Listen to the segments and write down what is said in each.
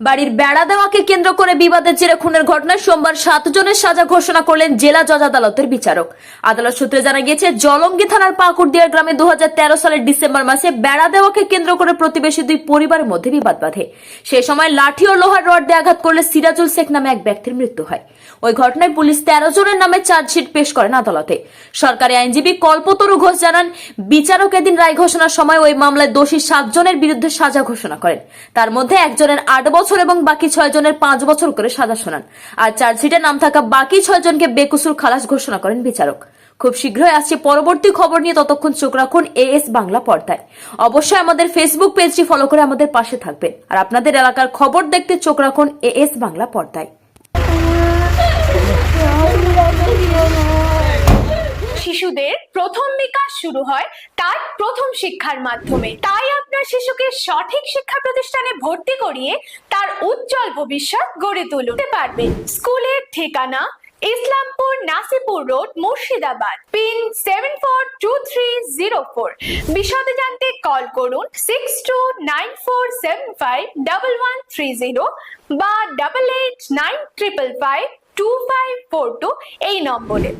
বাড়ির বেড়া দেওয়াকে কেন্দ্র করে বিবাদের জেরে খুনের ঘটনায় সোমবার সাত জনের সাজা ঘোষণা করলেন জেলা জজ আদালতের বিচারক। আদালত সূত্রে জানা গিয়েছে, জলঙ্গি থানার পাকুড়দিয়ার গ্রামে দু সালের ডিসেম্বর মাসে বেড়া দেওয়াকে কেন্দ্র করে প্রতিবেশী দুই পরিবারের মধ্যে বিবাদ বাঁধে। সেই সময় লাঠি ও লোহার রড দিয়ে আঘাত করলে সিরাজুল শেখ নামে এক ব্যক্তির মৃত্যু হয়। ওই ঘটনায় পুলিশ তেরো জনের নামে চার্জশিট পেশ করেন আদালতে। সরকারি আইনজীবী কল্পতরু ঘোষ জানান, বিচারক এদিন রায় ঘোষণার সময় ওই মামলায় দোষী সাতজনের বিরুদ্ধে সাজা ঘোষণা করেন। তার মধ্যে একজনের আট বছর এবং বাকি ছয় জনের পাঁচ বছর করে সাজা শোনান। আর চার্জশিটে নাম থাকা বাকি ছয় জনকে বেকসুর খালাস ঘোষণা করেন বিচারক। খুব শীঘ্রই আসছে পরবর্তী খবর নিয়ে ততক্ষণ চোখ রাখুন এএস বাংলা পর্দায়। অবশ্যই আমাদের ফেসবুক পেজটি ফলো করে আমাদের পাশে থাকবেন। আর আপনাদের এলাকার খবর দেখতে চোখ রাখুন এএস বাংলা পর্দায়। শিশুদের প্রথম বিকাশ শুরু হয় তার প্রথম শিক্ষার মাধ্যমে। তাই আপনার শিশুকে সঠিক শিক্ষা প্রতিষ্ঠানে ভর্তি করিয়ে তার উজ্জ্বল ভবিষ্যৎ গড়ে তুলতে পারবেন স্কুলের ঠিকানা Islampur Nasipur road, Murshidabad, pin seven four two three zero four. বিশদে জানতে কল করুন six two nine four seven five double one three zero বা double eight nine triple five two five four two এই নম্বরে।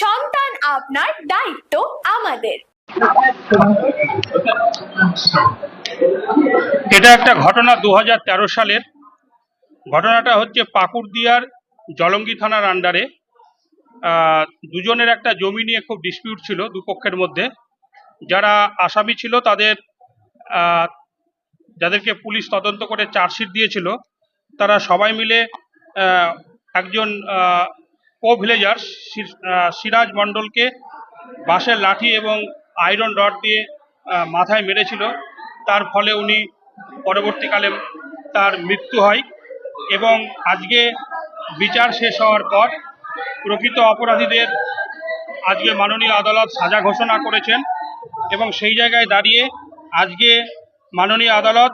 সন্তান আপনার দায়িত্ব আমাদের। এটা একটা ঘটনা দু হাজার তেরো সালের। ঘটনাটা হচ্ছে পাকুড়দিয়ার জলঙ্গি থানার আন্ডারে দুজনের একটা জমি নিয়ে খুব ডিসপিউট ছিল দুপক্ষের মধ্যে। যারা আসামি ছিল তাদের যাদেরকে পুলিশ তদন্ত করে চার্জশিট দিয়েছিল, তারা সবাই মিলে একজন কো ভিলেজার সিরাজ মণ্ডলকে বাঁশের লাঠি এবং আয়রন রড দিয়ে মাথায় মেরেছিল। তার ফলে উনি পরবর্তীকালে তার মৃত্যু হয় এবং আজকে বিচার শেষ হওয়ার পর প্রকৃত অপরাধীদের আজকে মাননীয় আদালত সাজা ঘোষণা করেছেন এবং সেই জায়গায় দাঁড়িয়ে আজকে মাননীয় আদালত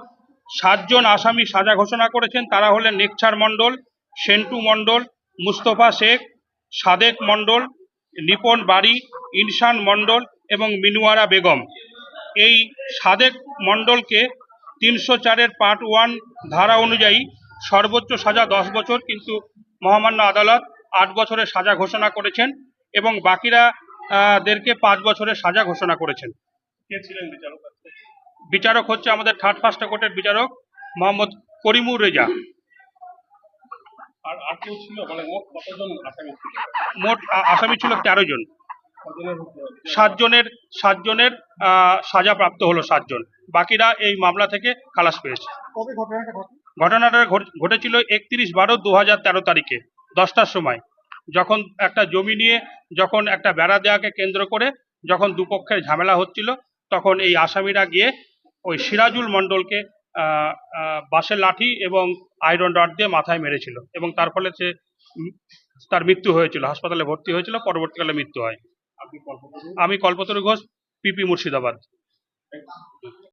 সাতজন আসামি সাজা ঘোষণা করেছেন। তারা হলেন নেকছার মণ্ডল, সেন্টু মণ্ডল, মুস্তফা শেখ সাদেক মণ্ডল নিপন বাড়ি ইনসান মণ্ডল এবং মিনুয়ারা বেগম। এই সাদেক মণ্ডলকে তিনশো চারের পার্ট ওয়ান ধারা অনুযায়ী সর্বোচ্চ সাজা দশ বছর কিন্তু মহামান্য আদালত আট বছরের সাজা ঘোষণা করেছেন এবং বাকিরা দেরকে পাঁচ বছরের সাজা ঘোষণা করেছেন। কে ছিলেন বিচারক? বিচারক হচ্ছে আমাদের থার্ড ফার্স্ট কোর্টের বিচারক মোহাম্মদ করিমুর রেজা। আর আর কেউ ছিল? মানে মোট কতজন আসামি ছিল? মোট আসামি ছিল তেরো জন। সাতজনের সাতজনের সাজা প্রাপ্ত হলো সাতজন। বাকিরা এই মামলা থেকে খালাস পেয়েছে। ঘটনাটা ঘট- ঘটেছিল একত্রিশ বারো দু হাজার তেরো তারিখে দশটার সময়। যখন একটা জমি নিয়ে যখন একটা বেড়া দেওয়াকে কেন্দ্র করে যখন দুপক্ষের ঝামেলা হচ্ছিল তখন এই আসামিরা গিয়ে ওই সিরাজুল মণ্ডলকে বাঁশের লাঠি এবং আয়রন রড দিয়ে মাথায় মেরেছিল এবং তার ফলে সে তার মৃত্যু হয়েছিল হাসপাতালে ভর্তি হয়েছিল পরবর্তীকালে মৃত্যু হয়। আমি কল্পতরু ঘোষ পিপি মুর্শিদাবাদ।